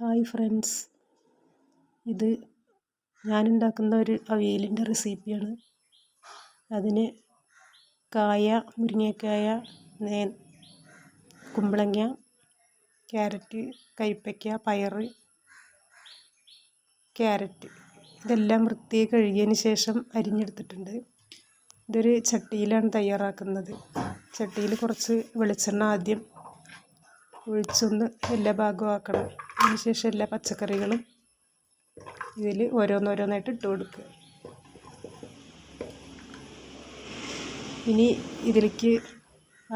Hi friends. ഇത് ഞാനുണ്ടാക്കുന്ന ഒരു അവിയലിന്റെ റെസിപ്പിയാണ്. അതിന് കായ മുരിങ്ങക്കായ നേ കുമ്പളങ്ങ ക്യാരറ്റ് കൈപ്പയ്ക്ക പയർ ക്യാരറ്റ്. ഇതെല്ലാം വൃത്തിയായി കഴുകിയതിന് ശേഷം അരിഞ്ഞെടുത്തിട്ടുണ്ട്. ഇതൊരു ചട്ടിയിലാണ് തയ്യാറാക്കുന്നത്. ചട്ടിയിൽ കുറച്ച് വെളിച്ചെണ്ണ ആദ്യം ഒഴിച്ചൊന്ന് എല്ലാ ഭാഗവും ആക്കണം. അതിനുശേഷം എല്ലാ പച്ചക്കറികളും ഇതിൽ ഓരോന്നോരോന്നായിട്ട് ഇട്ട് കൊടുക്കുക. ഇനി ഇതിലേക്ക്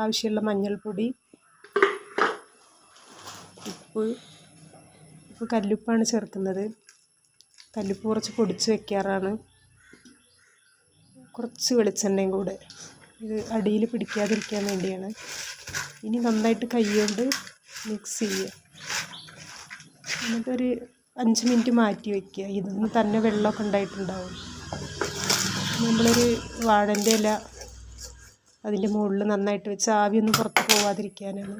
ആവശ്യമുള്ള മഞ്ഞൾപ്പൊടി ഉപ്പ് ഇപ്പോൾ കല്ലുപ്പാണ് ചേർക്കുന്നത്. കല്ലുപ്പ് കുറച്ച് പൊടിച്ച് വെക്കാറാണ്. കുറച്ച് വെളിച്ചെണ്ണയും കൂടെ. ഇത് അടിയിൽ പിടിക്കാതിരിക്കാൻ വേണ്ടിയാണ്. ഇനി നന്നായിട്ട് കൈ കൊണ്ട് മിക്സ് ചെയ്യുക എന്നിട്ടൊരു അഞ്ച് മിനിറ്റ് മാറ്റി വയ്ക്കുക. ഇതിന്ന് തന്നെ വെള്ളമൊക്കെ ഉണ്ടായിട്ടുണ്ടാവും. നമ്മളൊരു വാഴന്റെ ഇല അതിന്റെ മുകളിൽ നന്നായിട്ട് വെച്ച് ആവിയൊന്നും പുറത്ത് പോവാതിരിക്കാനാണ്.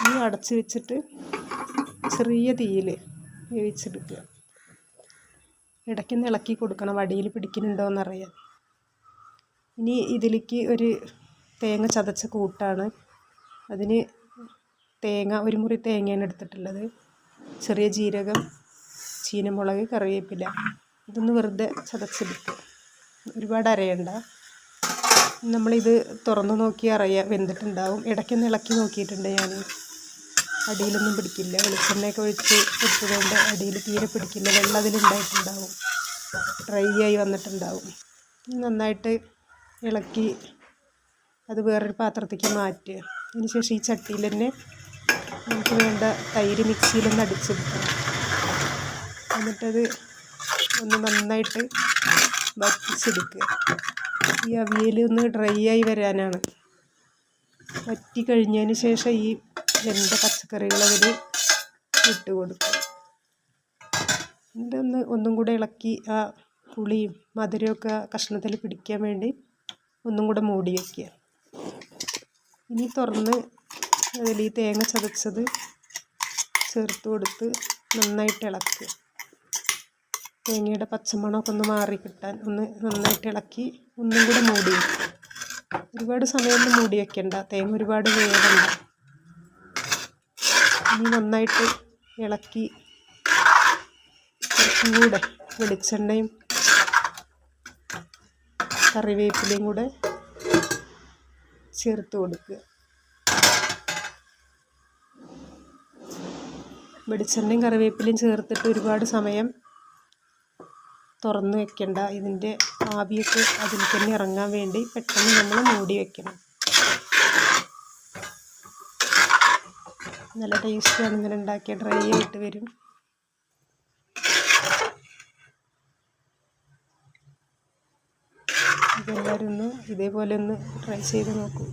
ഇനി അടച്ച് വെച്ചിട്ട് ചെറിയ തീയിൽ വേവിച്ചെടുക്കുക. ഇടയ്ക്കൊന്ന് ഇളക്കി കൊടുക്കണം. വടിയിൽ പിടിക്കുന്നുണ്ടോ എന്നറിയാൻ. ഇനി ഇതിലേക്ക് ഒരു തേങ്ങ ചതച്ച കൂട്ടാണ്. അതിന് തേങ്ങ ഒരു മുറി തേങ്ങയാണ് എടുത്തിട്ടുള്ളത്. ചെറിയ ജീരകം ചീനമുളക് കറിവേപ്പില. ഇതൊന്ന് വെറുതെ ചതച്ചെടുക്കുക ഒരുപാട് അരയണ്ട. നമ്മളിത് തുറന്നു നോക്കി അറിയാം വെന്തിട്ടുണ്ടാവും. ഇടയ്ക്കൊന്ന് ഇളക്കി നോക്കിയിട്ടുണ്ട് ഞാൻ അടിയിലൊന്നും പിടിക്കില്ല. വെളിച്ചെണ്ണയൊക്കെ ഒഴിച്ച് ഇട്ടതുകൊണ്ട് അടിയിൽ തീരെ പിടിക്കില്ല. വെള്ളം അതിലുണ്ടായിട്ടുണ്ടാവും. ഡ്രൈ ആയി വന്നിട്ടുണ്ടാവും. നന്നായിട്ട് ഇളക്കി അത് വേറൊരു പാത്രത്തേക്ക് മാറ്റുക. അതിന് ശേഷം ഈ ചട്ടിയിൽ തന്നെ നമുക്ക് വേണ്ട തൈര് മിക്സിയിലൊന്ന് അടിച്ചെടുക്കണം എന്നിട്ടത് ഒന്ന് നന്നായിട്ട് വറ്റിച്ചെടുക്കുക. ഈ അവിയൽ ഒന്ന് ഡ്രൈ ആയി വരാനാണ്. വറ്റി കഴിഞ്ഞതിന് ശേഷം ഈ വെന്ത പച്ചക്കറികൾ അതിൽ ഇട്ട് കൊടുക്കുക. എന്നിട്ടൊന്ന് ഒന്നും കൂടെ ഇളക്കി ആ പുളിയും മധുരമൊക്കെ കഷ്ണത്തിൽ പിടിക്കാൻ വേണ്ടി ഒന്നും കൂടെ മൂടി വയ്ക്കുക ഇനി തുറന്ന് അതിൽ ഈ തേങ്ങ ചതച്ചത് ചേർത്ത് കൊടുത്ത് നന്നായിട്ട് ഇളക്കുക. തേങ്ങയുടെ പച്ചമണമൊക്കെ ഒന്ന് മാറി കിട്ടാൻ ഒന്ന് നന്നായിട്ട് ഇളക്കി ഒന്നും കൂടെ മൂടി വയ്ക്കുക ഒരുപാട് സമയമൊന്നും മൂടി വയ്ക്കണ്ട തേങ്ങ ഒരുപാട് വേവണ്ട. ഇനി നന്നായിട്ട് ഇളക്കി കുറച്ചും കൂടെ വെളിച്ചെണ്ണയും കറിവേപ്പിലയും കൂടെ ചേർത്ത് കൊടുക്കുക. വെളിച്ചെണ്ണയും കറിവേപ്പിലയും ചേർത്തിട്ട് ഒരുപാട് സമയം തുറന്ന് വെക്കണ്ട. ഇതിന്റെ ആവിയൊക്കെ അതിൽ തന്നെ ഇറങ്ങാൻ വേണ്ടി പെട്ടെന്ന് നമ്മൾ മൂടി വെക്കണം. നല്ല ടേസ്റ്റാണ് ഇങ്ങനെ ഉണ്ടാക്കിയ ഡ്രൈ ആയിട്ട് വരും. ഇതെല്ലാവരും ഒന്ന് ഇതേപോലെ ഒന്ന് ട്രൈ ചെയ്ത് നോക്കൂ.